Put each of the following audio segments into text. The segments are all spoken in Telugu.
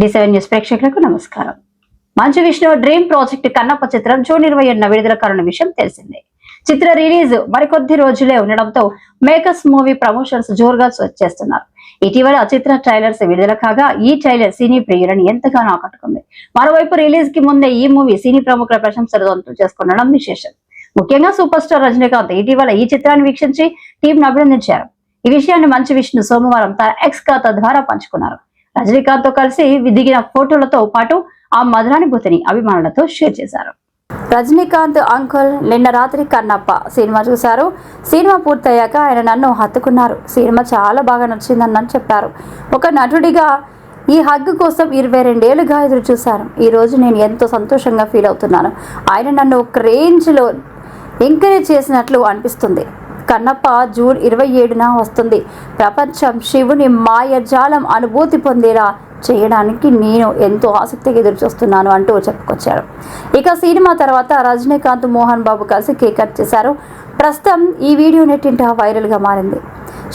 డి సెవెన్ న్యూస్ ప్రేక్షకులకు నమస్కారం. మంచు విష్ణు డ్రీమ్ ప్రాజెక్ట్ కన్నప్ప చిత్రం జూన్ ఇరవై ఏడున విడుదల కానున్న విషయం తెలిసిందే. చిత్ర రిలీజ్ మరికొద్ది రోజులే ఉండడంతో మేకర్స్ మూవీ ప్రమోషన్స్ జోరుగా చేస్తున్నారు. ఇటీవల చిత్ర ట్రైలర్స్ విడుదల కాగా ఈ ట్రైలర్ సినీ ప్రియులను ఎంతగానో ఆకట్టుకుంది. మరోవైపు రిలీజ్కి ముందే ఈ మూవీ సినీ ప్రముఖుల ప్రశంసలు సొంతం చేసుకుండడం విశేషం. ముఖ్యంగా సూపర్ స్టార్ రజనీకాంత్ ఇటీవల ఈ చిత్రాన్ని వీక్షించి టీంను అభినందించారు. ఈ విషయాన్ని మంచు విష్ణు సోమవారం తన ఎక్స్ ఖాతా ద్వారా పంచుకున్నారు. రజనీకాంత్తో కలిసి దిగిన ఫోటోలతో పాటు ఆ మధురానుభూతిని అభిమానులతో షేర్ చేశారు. రజనీకాంత్ అంకుల్ నిన్న రాత్రి కన్నప్ప సినిమా చూశారు. సినిమా పూర్తయ్యాక ఆయన నన్ను హత్తుకున్నారు. సినిమా చాలా బాగా నచ్చిందని చెప్పారు. ఒక నటుడిగా ఈ హగ్ కోసం ఇరవై రెండేళ్ళుగా ఎదురు చూశాను. ఈ రోజు నేను ఎంతో సంతోషంగా ఫీల్ అవుతున్నాను. ఆయన నన్ను ఒక రేంజ్లో ఎంకరేజ్ చేసినట్లు అనిపిస్తుంది. కన్నప్ప జూన్ ఇరవై ఏడున వస్తుంది. ప్రపంచం శివుని మాయజాలం అనుభూతి పొందేలా చేయడానికి నేను ఎంతో ఆసక్తిగా ఎదురు చూస్తున్నాను అంటూ చెప్పుకొచ్చారు. ఇక సినిమా తర్వాత రజనీకాంత్ మోహన్ బాబు కలిసి కేక్ కట్ చేశారు. ప్రస్తుతం ఈ వీడియో నెట్టింట వైరల్గా మారింది.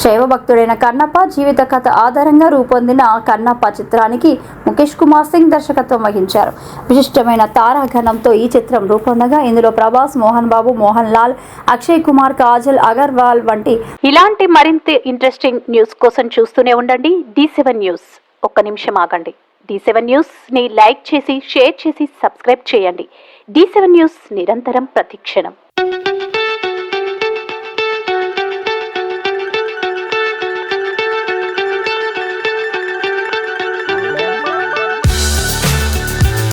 శైవ భక్తుడైన కన్నప్ప జీవిత కథ ఆధారంగా రూపొందిన కన్నప్ప చిత్రానికి ముఖేష్ కుమార్ సింగ్ దర్శకత్వం వహించారు. విశిష్టమైన తారాగణంతో ఈ చిత్రం రూపొందగా ఇందులో ప్రభాస్ మోహన్ బాబు మోహన్ లాల్ అక్షయ్ కుమార్ కాజల్ అగర్వాల్ వంటి ఇలాంటి మరింత ఇంట్రెస్టింగ్ న్యూస్ కోసం చూస్తూనే ఉండండి. D seven news. ఒక్క నిమిషం ఆగండి. డి సెవెన్ న్యూస్ని లైక్ చేసి షేర్ చేసి సబ్స్క్రైబ్ చేయండి. డి సెవెన్ న్యూస్ నిరంతరం ప్రతిక్షణం.